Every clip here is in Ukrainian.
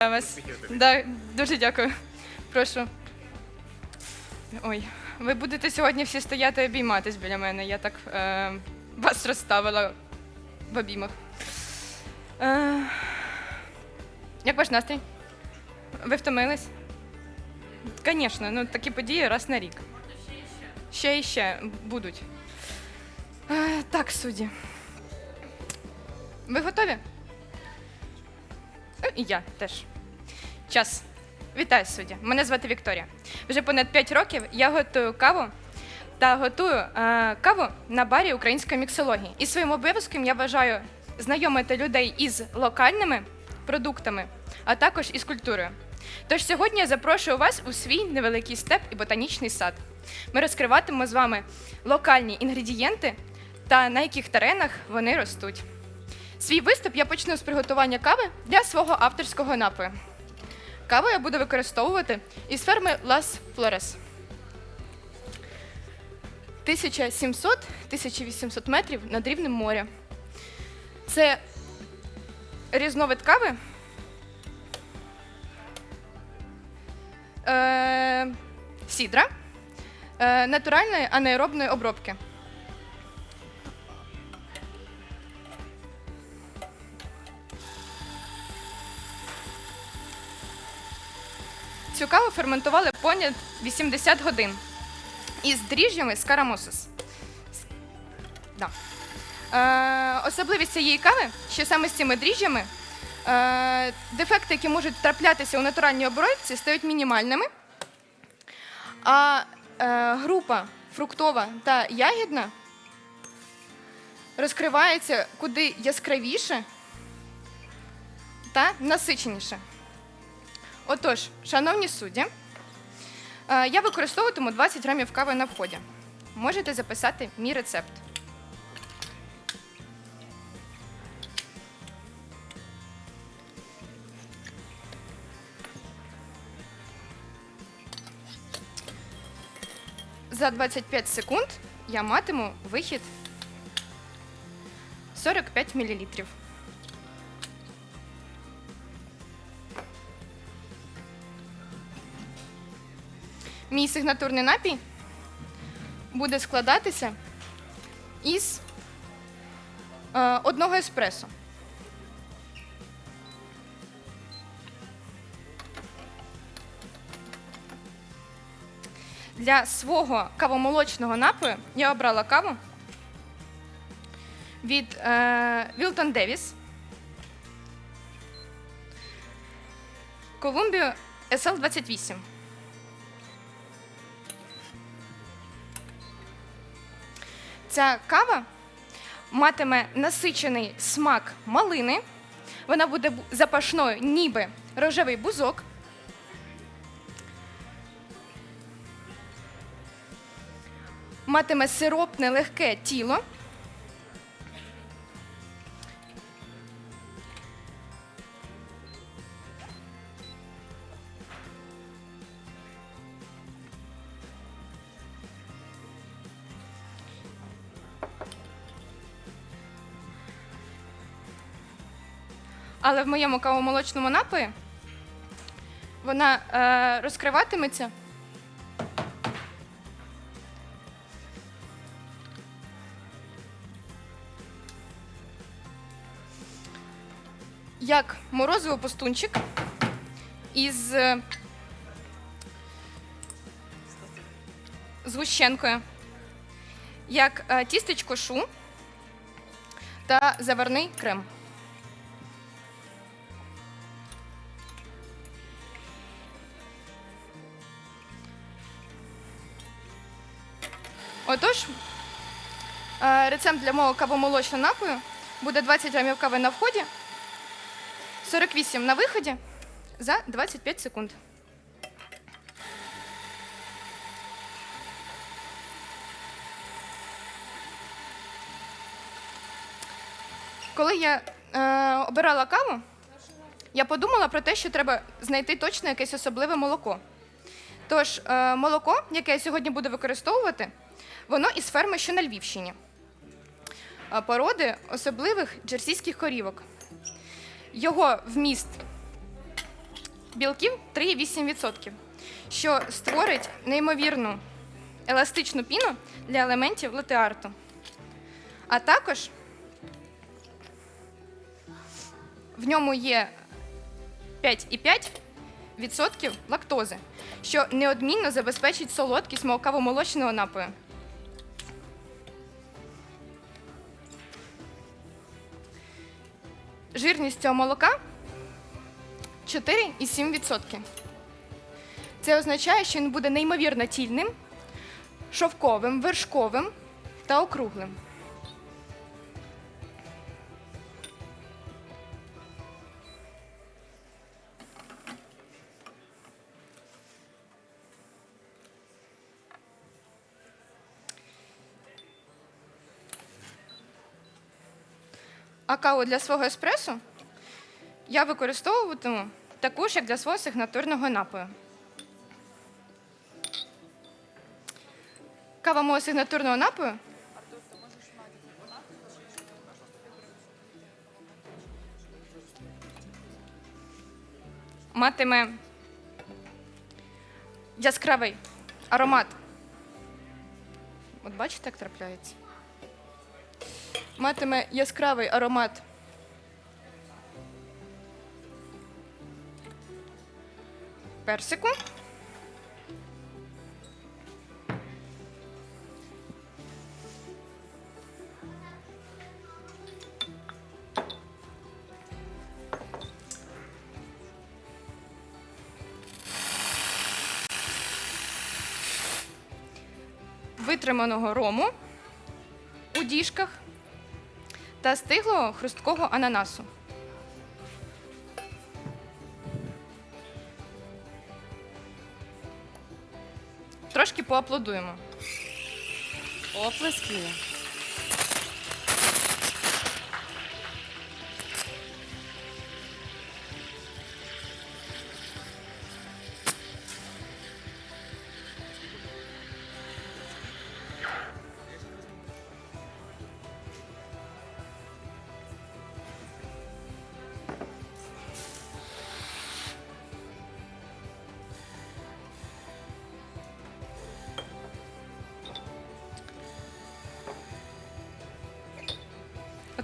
Вас. Да, дуже дякую. Прошу. Ой, ви будете сьогодні всі стояти і обійматись біля мене. Я так е, вас розставила в обіймах. Е, як ваш настрій? Ви втомились? Звісно, ну такі події раз на рік. Ще і ще будуть. Е, так, судді. Ви готові? Ну, і я теж. Час. Вітаю, судді. Мене звати Вікторія. Вже понад 5 років я готую каву та готую е, каву на барі української міксології. І своїм обов'язком я вважаю знайомити людей із локальними продуктами, а також із культурою. Тож сьогодні я запрошую вас у свій невеликий степ і ботанічний сад. Ми розкриватимемо з вами локальні інгредієнти та на яких теренах вони ростуть. Свій виступ я почну з приготування кави для свого авторського напою. Каву я буду використовувати із ферми Las Flores. 1700-1800 метрів над рівнем моря. Це різновид кави. Е, сідра е, натуральної анаеробної обробки. Ферментували понад 80 годин із дріжджами з карамосис. Да. Е, особливість цієї кави, що саме з цими дріжджами е, дефекти, які можуть траплятися у натуральній обробці, стають мінімальними. А е, група фруктова та ягідна розкривається куди яскравіше та насиченіше. Отож, шановні судді, е, я використовуватиму 20 грамів кави на вході. Можете записати мій рецепт. За 25 секунд я матиму вихід 45 мл. Мій сигнатурний напій буде складатися із е, одного еспресо. Для свого кавомолочного напою я обрала каву від е, Wilton Davis Columbia SL28. Ця кава матиме насичений смак малини. Вона буде запашною, ніби рожевий бузок. Матиме сиропне легке тіло. Але в моєму кавомолочному напої вона е, розкриватиметься. Як морозиво пустунчик із е, згущенкою, як е, тістечко шу та заварний крем. Рецепт для мого кавомолочного напою буде 20 грамів кави на вході, 48 на виході за 25 секунд. Коли я е, обирала каву, я подумала про те, що треба знайти точно якесь особливе молоко. Тож, е, молоко, яке я сьогодні буду використовувати, воно із ферми, що на Львівщині. Е, Породи особливих джерсійських корівок. Його вміст білків 3,8%, що створить неймовірну еластичну піну для елементів латеарту. А також в ньому є 5,5% лактози, що неодмінно забезпечить солодкість молоково-молочного напою. Жирність цього молока 4,7%. Це означає, що він буде неймовірно тільним, шовковим, вершковим та округлим. А каву для свого еспресо я використовуватиму таку ж, як для свого сигнатурного напою. Кава мого сигнатурного напою матиме яскравий аромат. От бачите, як трапляється? Матиме яскравий аромат персику. Витриманого рому у діжках та стиглого хрусткого ананасу. Трошки поаплодуємо. Оплески.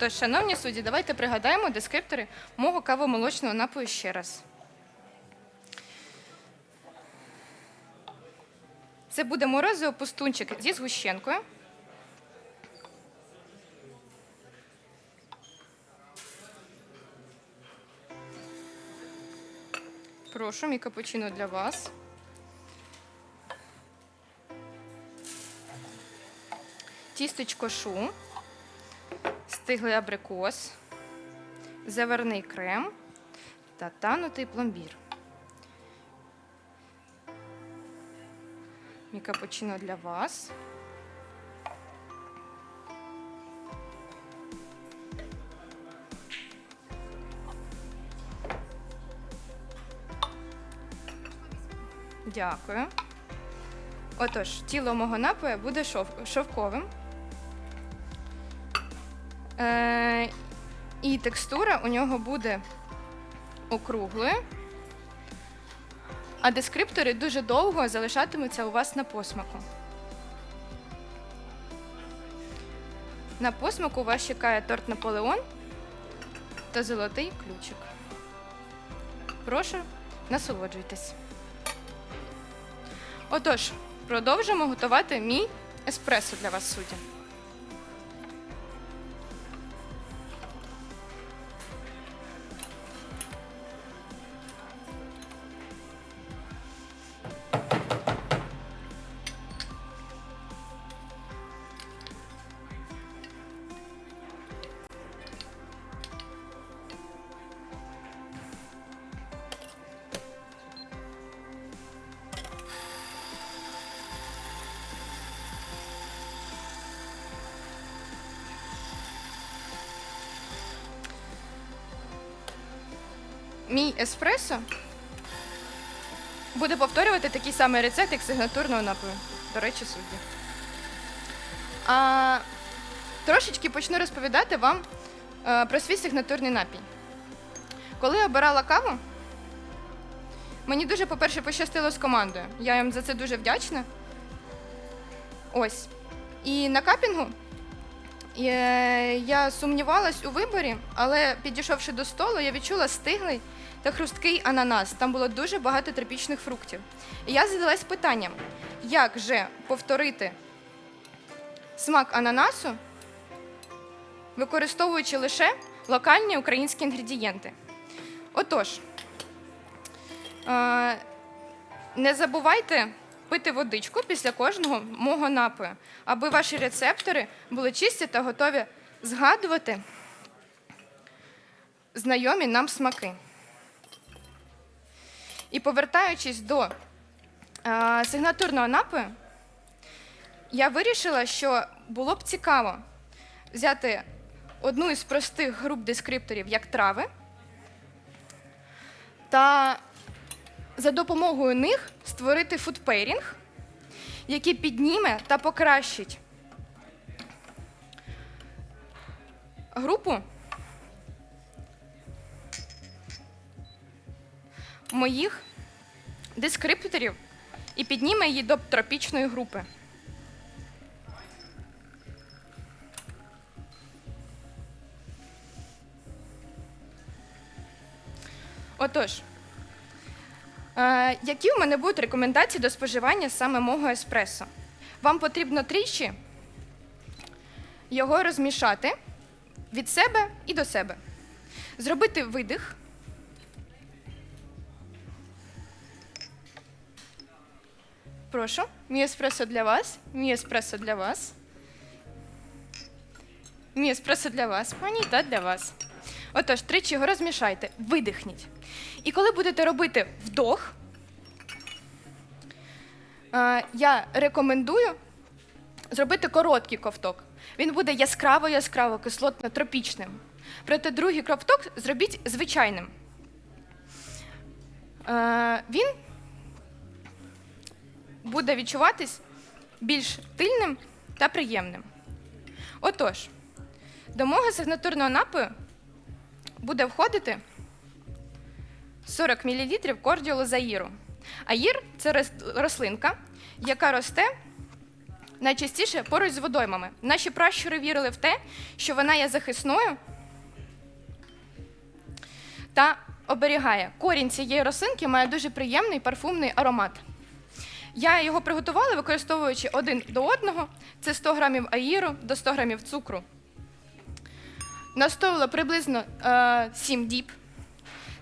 Отож, шановні судді, давайте пригадаємо дескриптори мого кавомолочного напою ще раз. Це буде морозиво пустунчик зі згущенкою. Прошу, мій капучино для вас. Тістечко шу стиглий абрикос, заварний крем та танутий пломбір. Мій капучино для вас. Дякую. Отож, тіло мого напою буде шов- шовковим. Е, і текстура у нього буде округлою, а дескриптори дуже довго залишатимуться у вас на посмаку. На посмаку вас чекає торт Наполеон та золотий ключик. Прошу, насолоджуйтесь. Отож, продовжимо готувати мій еспресо для вас судді. Мій еспресо буде повторювати такий самий рецепт, як сигнатурного напою. До речі, судді. А, трошечки почну розповідати вам е, про свій сигнатурний напій. Коли я обирала каву, Мені дуже, по-перше, пощастило з командою. Я їм за це дуже вдячна. Ось. І на капінгу е, я сумнівалась у виборі, але підійшовши до столу, я відчула стиглий та хрусткий ананас. Там було дуже багато тропічних фруктів. І я задалась питанням, як же повторити смак ананасу, використовуючи лише локальні українські інгредієнти. Отож, е, не забувайте пити водичку після кожного мого напою, аби ваші рецептори були чисті та готові згадувати знайомі нам смаки. І повертаючись до е, сигнатурного напою, я вирішила, що було б цікаво взяти одну із простих груп дескрипторів, як трави, та за допомогою них створити фудпейрінг, який підніме та покращить групу моїх дескрипторів і підніме її до тропічної групи. Отож, е, які у мене будуть рекомендації до споживання саме мого еспресо? Вам потрібно тричі його розмішати від себе і до себе. Зробити видих. Прошу, мій еспресо для вас, мій еспресо для вас. Мій еспресо для вас, пані, та для вас. Отож, тричі його розмішайте, видихніть. І коли будете робити вдох, е, я рекомендую зробити короткий ковток. Він буде яскраво-яскраво кислотно-тропічним. Проте другий ковток зробіть звичайним. Е, Він буде відчуватись більш тильним та приємним. Отож, до мого сигнатурного напою буде входити 40 мл кордіолу заїру. Аїр це рослинка, яка росте найчастіше поруч з водоймами. Наші пращури вірили в те, що вона є захисною та оберігає. Корінь цієї рослинки має дуже приємний парфумний аромат. Я його приготувала, використовуючи один до одного. Це 100 грамів аїру до 100 грамів цукру. Настояла приблизно е, 7 діб.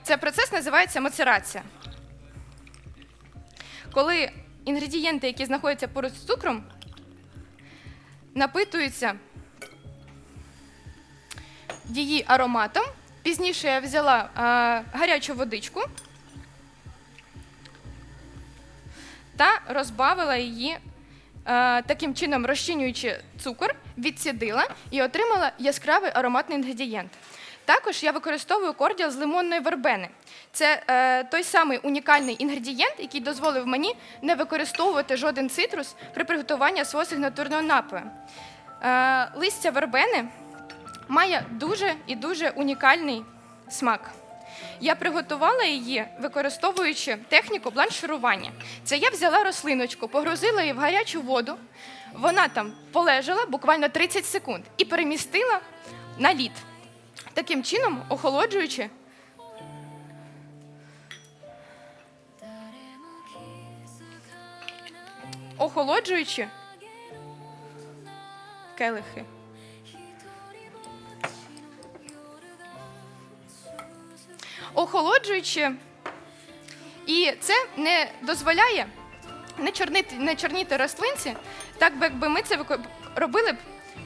Цей процес називається мацерація. Коли інгредієнти, які знаходяться поруч з цукром, напитуються її ароматом. Пізніше я взяла е, гарячу водичку та розбавила її е, таким чином, розчинюючи цукор, відсідила і отримала яскравий ароматний інгредієнт. Також я використовую кордіал з лимонної вербени. Це е, той самий унікальний інгредієнт, який дозволив мені не використовувати жоден цитрус при приготуванні свого сигнатурного напою. Е, листя вербени має дуже і дуже унікальний смак. Я приготувала її, використовуючи техніку бланширування. Це я взяла рослиночку, погрузила її в гарячу воду. Вона там полежала буквально 30 секунд і перемістила на лід. Таким чином, охолоджуючи, охолоджуючи келихи. Охолоджуючи, і це не дозволяє не чорнити, не чорніти рослинці, так би якби ми це робили б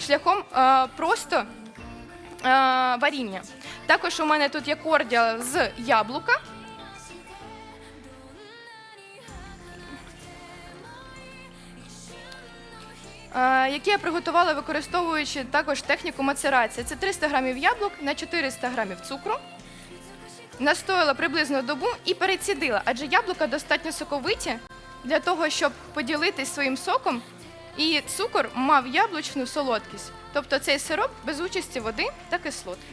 шляхом е, просто е, варіння. Також у мене тут є кордіал з яблука. е, Які я приготувала, використовуючи також техніку мацерації. Це 300 грамів яблук на 400 грамів цукру. Настояла приблизно добу і перецідила, адже яблука достатньо соковиті для того, щоб поділитись своїм соком, і цукор мав яблучну солодкість, тобто цей сироп без участі води та кислотки.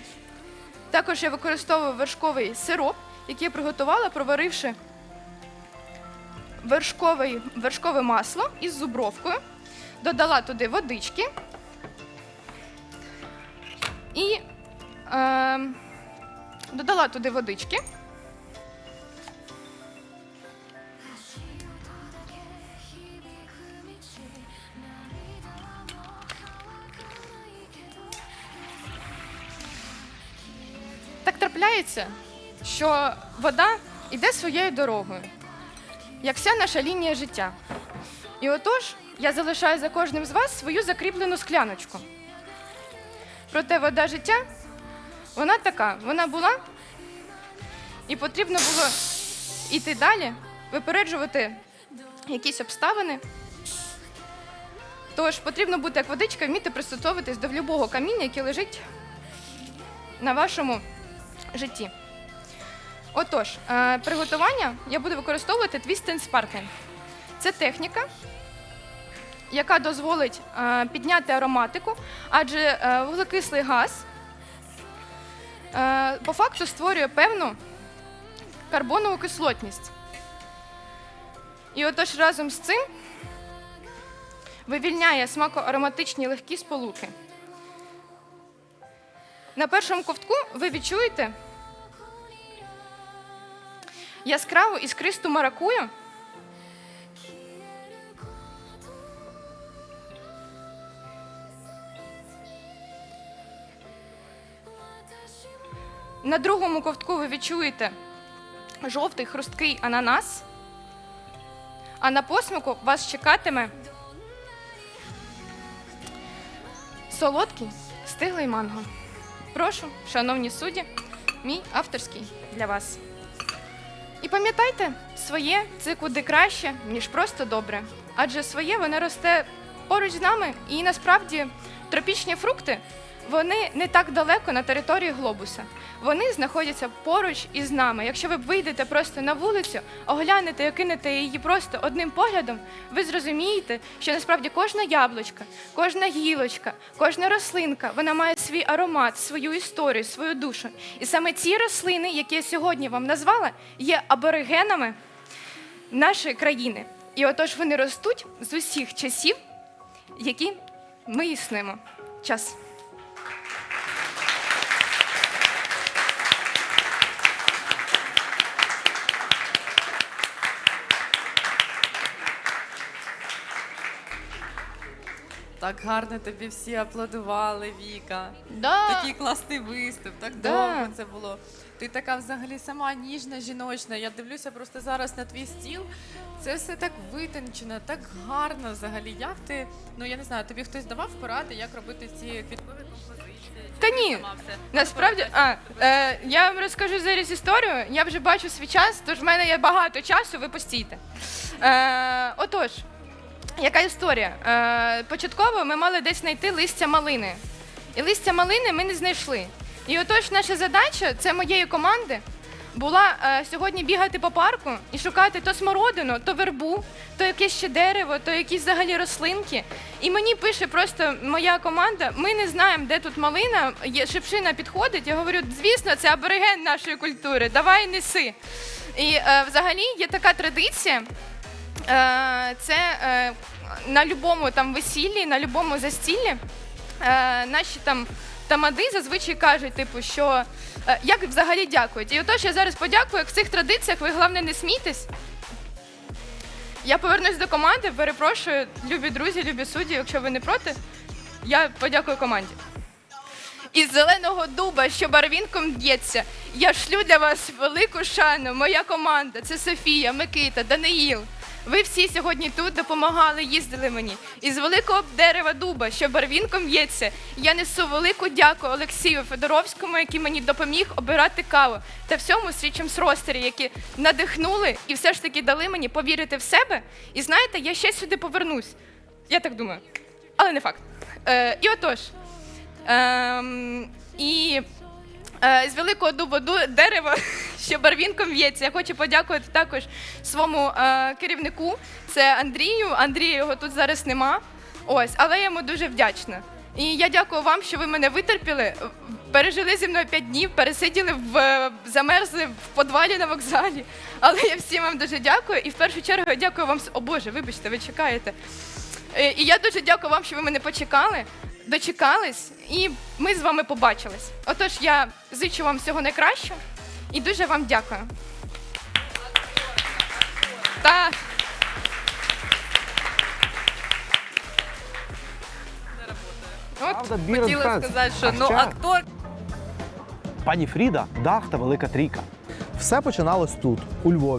Також я використовую вершковий сироп, який я приготувала, проваривши вершкове масло із зубровкою, додала туди водички. І е, додала туди водички. Так трапляється, що вода йде своєю дорогою, як вся наша лінія життя. І отож, я залишаю за кожним з вас свою закріплену скляночку. Проте вода життя, вона така, вона була, і потрібно було йти далі, випереджувати якісь обставини. Тож потрібно бути як водичка, вміти пристосовуватись до любого каміння, яке лежить на вашому житті. Отож, е, приготування я буду використовувати Twist and Sparkling. Це техніка, яка дозволить е, підняти ароматику, адже е, вуглекислий газ по факту створює певну карбонову кислотність. І отож разом з цим вивільняє смакоароматичні легкі сполуки. На першому ковтку ви відчуєте яскраву іскристу маракую. На другому ковтку ви відчуєте жовтий хрусткий ананас, а на посмаку вас чекатиме солодкий стиглий манго. Прошу, шановні судді, мій авторський для вас. І пам'ятайте, своє це куди краще, ніж просто добре. Адже своє воно росте поруч з нами, і насправді тропічні фрукти вони не так далеко на території глобуса. Вони знаходяться поруч із нами. Якщо ви вийдете просто на вулицю, оглянете і кинете її просто одним поглядом, ви зрозумієте, що насправді кожна яблучка, кожна гілочка, кожна рослинка вона має свій аромат, свою історію, свою душу. І саме ці рослини, які я сьогодні вам назвала, є аборигенами нашої країни. І отож вони ростуть з усіх часів, які ми існуємо. Час. Так гарно тобі всі аплодували, Віка. Да. Такий класний виступ, так Да. довго це було. Ти така взагалі сама ніжна, жіночна. Я дивлюся просто зараз на твій стіл. Це все так витончено, так гарно взагалі. Як ти, ну я не знаю, тобі хтось давав поради, як робити ці квіткові композиції? Та Чи ти ні. сама все? Насправді, а, е, я вам розкажу зараз історію. Я вже бачу свій час, тож в мене є багато часу, ви постійте. Е, отож, яка історія? Е, початково ми мали десь знайти листя малини. І листя малини ми не знайшли. І отож, наша задача, це моєї команди, була е, сьогодні бігати по парку і шукати то смородину, то вербу, то якесь ще дерево, то якісь взагалі рослинки. І мені пише просто моя команда: ми не знаємо, де тут малина, є шипшина підходить. Я говорю, звісно, це абориген нашої культури, давай неси. І е, взагалі є така традиція. Е, це е, на будь-якому там весіллі, на будь-якому застіллі е, наші там тамади зазвичай кажуть, типу, що як взагалі дякують. І отож я зараз подякую. як В цих традиціях ви головне не смійтесь. Я повернусь до команди, перепрошую, любі друзі, любі судді, якщо ви не проти, я подякую команді. Із зеленого дуба, що барвінком б'ється, я шлю для вас велику шану. Моя команда це Софія, Микита, Даниїл. Ви всі сьогодні тут допомагали, їздили мені. Із великого дерева дуба, що барвінком б'ється, я несу велику дяку Олексію Федоровському, який мені допоміг обирати каву, та всьому слідчим ростері, які надихнули і все ж таки дали мені повірити в себе. І знаєте, я ще сюди повернусь. Я так думаю, але не факт. Е, і отож. Ем, і е, з великого дубу ду- дерева, що барвінком в'ється, я хочу подякувати також своєму е, керівнику. Це Андрію. Андрія його тут зараз нема. Ось, але я йому дуже вдячна. І я дякую вам, що ви мене витерпіли, пережили зі мною п'ять днів, пересиділи в е, замерзли в подвалі на вокзалі. Але я всім вам дуже дякую. І в першу чергу я дякую вам. О Боже, вибачте, ви чекаєте. Е, І я дуже дякую вам, що ви мене почекали, дочекались, і ми з вами побачились. Отож, я зичу вам всього найкращого і дуже вам дякую. Та От Правда, Хотіла сказати, що ну актор Пані Фріда, дах та велика трійка. Все починалось тут, у Львові.